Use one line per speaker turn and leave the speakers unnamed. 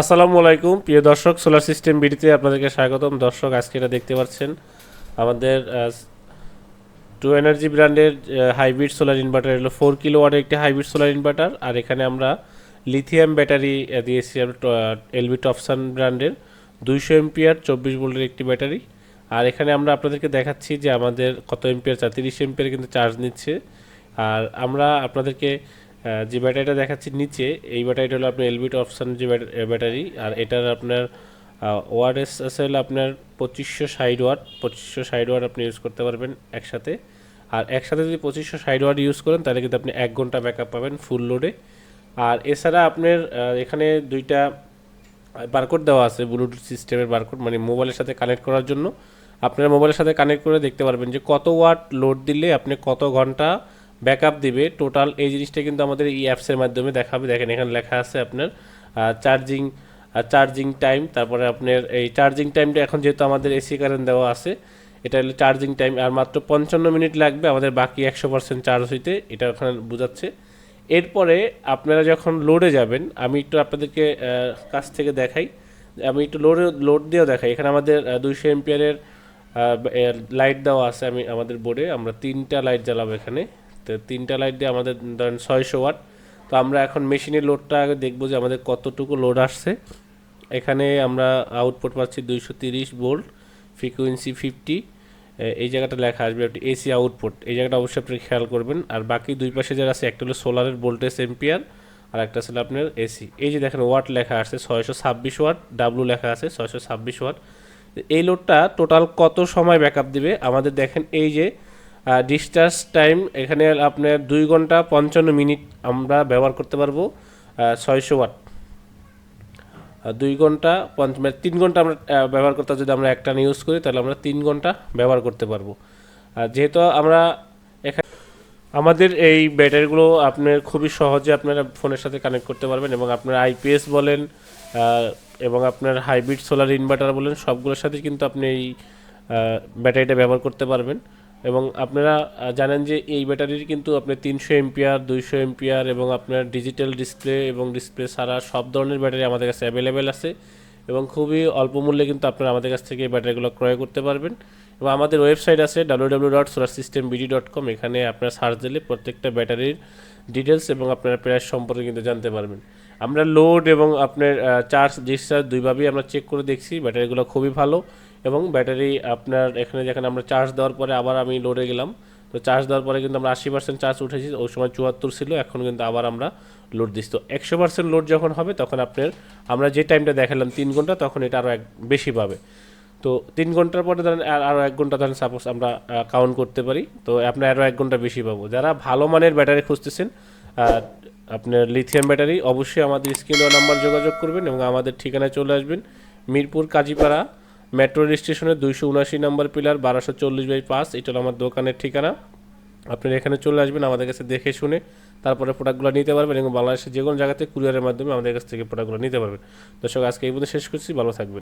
আসসালামু আলাইকুম। প্রিয় দর্শক সোলার সিস্টেম বিডিতে আপনাদেরকে স্বাগতম। দর্শক, আজকে এটা দেখতে পাচ্ছেন, আমাদের টু এনার্জি ব্র্যান্ডের হাইব্রিড সোলার ইনভার্টার হলো ফোর কিলো ওয়াটের একটি হাইব্রিড সোলার ইনভার্টার আর এখানে আমরা লিথিয়াম ব্যাটারি দিয়েছি এলবি টপসান ব্র্যান্ডের দুইশো এমপিআর চব্বিশ ভোল্টের একটি ব্যাটারি আর এখানে আমরা আপনাদেরকে দেখাচ্ছি যে আমাদের কত এমপিআর চার তিরিশ এমপিআর কিন্তু চার্জ নিচ্ছে। আর আমরা আপনাদেরকে যে ব্যাটারিটা দেখাচ্ছি নিচে, এই ব্যাটারিটা হলো আপনার এলবিট অপশান যে ব্যাট- ব্যাটারি, আর এটার আপনার ওয়ারেস আছে হলো আপনার পঁচিশশো ষাট ওয়াট, পঁচিশশো ষাট ওয়াট আপনি ইউজ করতে পারবেন একসাথে। আর একসাথে যদি পঁচিশশো ষাট ওয়াট ইউজ করেন, তাহলে কিন্তু আপনি এক ঘণ্টা ব্যাকআপ পাবেন ফুল লোডে আর এছাড়া আপনার এখানে দুইটা বারকোড দেওয়া আছে ব্লুটুথ সিস্টেমের বারকোড মানে মোবাইলের সাথে কানেক্ট করার জন্য। আপনার মোবাইলের সাথে কানেক্ট করে দেখতে পারবেন যে কত ওয়াট লোড দিলে আপনি কত ঘণ্টা ব্যাকআপ দিবে। টোটাল এই জিনিসটা কিন্তু আমাদের এই অ্যাপসের মাধ্যমে দেখাবে। দেখেন, এখানে লেখা আছে আপনার চার্জিং চার্জিং টাইম তারপরে আপনার এই চার্জিং টাইমটা এখন যেহেতু আমাদের এসি কারেন্ট দেওয়া আছে, এটা হলো চার্জিং টাইম আর মাত্র পঞ্চান্ন মিনিট লাগবে আমাদের বাকি একশো পার্সেন্ট চার্জ হইতে, এটা ওখানে বোঝাচ্ছে। এরপরে আপনারা যখন লোডে যাবেন, আমি একটু আপনাদেরকে কাছ থেকে দেখাই। আমি একটু লোডে লোড দিয়েও দেখাই। এখানে আমাদের দুইশো এমপিয়ারের লাইট দেওয়া আছে আমি, আমাদের বোর্ডে আমরা তিনটা লাইট জ্বালাবো এখানে। তো তিনটা লাইট দিয়ে আমাদের ধরেন ছয়শো ওয়াট তো আমরা এখন মেশিনের লোডটা আগে দেখব যে আমাদের কতটুকু লোড আসছে। এখানে আমরা আউটপুট পাচ্ছি দুইশো তিরিশ ভোল্ট ফ্রিকুয়েন্সি ফিফটি এই জায়গাটা লেখা আসবে আপনি এসি আউটপুট এই জায়গাটা অবশ্যই আপনি খেয়াল করবেন। আর বাকি দুই পাশে যারা আছে, একটা হলো সোলারের ভোল্টেজ এম্পিয়ার আর একটা ছিল আপনার এসি এই যে দেখেন ওয়াট লেখা আছে ছয়শো ছাব্বিশ ওয়াট ডাব্লু লেখা আছে ছয়শো ছাব্বিশ ওয়াট এই লোডটা টোটাল কত সময় ব্যাকআপ দিবে? আমাদের দেখেন এই যে ডিসচার্জ টাইম এখানে আপনার দুই ঘণ্টা পঞ্চান্ন মিনিট আমরা ব্যবহার করতে পারব ছয়শো ওয়াট। দুই ঘণ্টা পঞ্চ মানে তিন ঘণ্টা আমরা ব্যবহার করতে যদি আমরা একটা ইউজ করি, তাহলে আমরা তিন ঘণ্টা ব্যবহার করতে পারব। আর যেহেতু আমরা এখানে আমাদের এই ব্যাটারিগুলো আপনার খুবই সহজে আপনারা ফোনের সাথে কানেক্ট করতে পারবেন এবং আপনার আইপিএস বলেন এবং আপনার হাইব্রিড সোলার ইনভার্টার বলেন, সবগুলোর সাথে কিন্তু আপনি এই ব্যাটারিটা ব্যবহার করতে পারবেন। এবং আপনারা জানেন যে এই ব্যাটারির কিন্তু আপনি তিনশো এমপিআর, দুইশো এমপিআর এবং আপনার ডিজিটাল ডিসপ্লে এবং ডিসপ্লে ছাড়া সব ধরনের ব্যাটারি আমাদের কাছে অ্যাভেলেবেল আছে এবং খুবই অল্প মূল্যে কিন্তু আপনারা আমাদের কাছ থেকে এই ব্যাটারিগুলো ক্রয় করতে পারবেন। এবং আমাদের ওয়েবসাইট আছে W W dot solar system BD dot com এখানে আপনারা সার্চ দিলে প্রত্যেকটা ব্যাটারির ডিটেলস এবং আপনার প্রাইস সম্পর্কে কিন্তু জানতে পারবেন। আমরা লোড এবং আপনার চার্জ ডিসচার্জ দুইভাবেই আমরা চেক করে দেখছি, ব্যাটারিগুলো খুবই ভালো এবং ব্যাটারি আপনার এখানে যেখানে আমরা চার্জ দেওয়ার পরে আবার আমি লোডে গেলাম। তো চার্জ দেওয়ার পরে কিন্তু আমরা আশি পার্সেন্ট চার্জ উঠেছি, ওই সময় চুয়াত্তর ছিল, এখন কিন্তু আবার আমরা লোড দিচ্ছি। তো একশো পার্সেন্ট লোড যখন হবে, তখন আপনার আমরা যে টাইমটা দেখালাম তিন ঘণ্টা, তখন এটা আরও এক বেশি পাবে। তো তিন ঘণ্টার পরে ধরেন আরও এক ঘণ্টা ধরেন সাপোজ আমরা কাউন্ট করতে পারি, তো আপনার আরও এক ঘণ্টা বেশি পাবো। যারা ভালো মানের ব্যাটারি খুঁজতেছেন আপনার লিথিয়াম ব্যাটারি অবশ্যই আমাদের স্ক্রিন নাম্বার যোগাযোগ করবেন এবং আমাদের ঠিকানায় চলে আসবেন, মিরপুর কাজীপাড়া মেট্রো রেল স্টেশনের দুইশো উনাশি নম্বর পিলার, বারোশো চল্লিশ বাই পাঁচ। এটা হলো আমার দোকানের ঠিকানা। আপনি এখানে চলে আসবেন, আমাদের কাছে দেখে শুনে তারপরে প্রোডাক্টগুলো নিতে পারবেন এবং বাংলাদেশের যে কোনো জায়গাতে কুরিয়ারের মাধ্যমে আমাদের কাছ থেকে প্রোডাক্টগুলো নিতে পারবেন। দর্শক, আজকে এই পর্যন্ত শেষ করছি, ভালো থাকবেন।